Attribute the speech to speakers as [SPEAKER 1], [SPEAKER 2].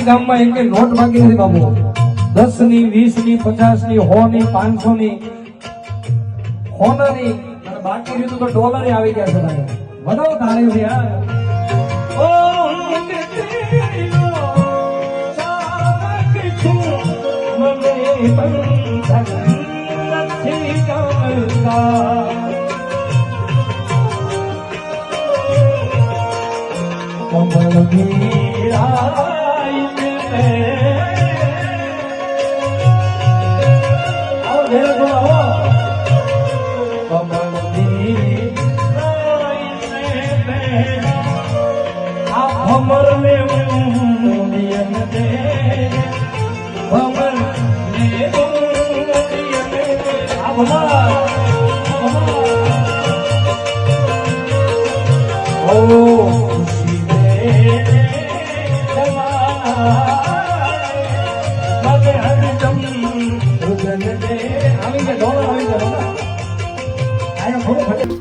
[SPEAKER 1] આખી ગામમાં એક નોટ બાકી નથી બાબુ દસ ની વીસ ની પચાસ ની સો ની પાંચસો ની હોનાની અને બાકી રહ્યું તો ડોલર આવી ગયા છે ભાઈ વધારો તારે છે યાર ઓ ભમર ને ઊંડિયન દે ભમર ને ઊંડિયન દે આ ભમર ઓ ખુશી દે જમાના આવી ગયા આવી ગયા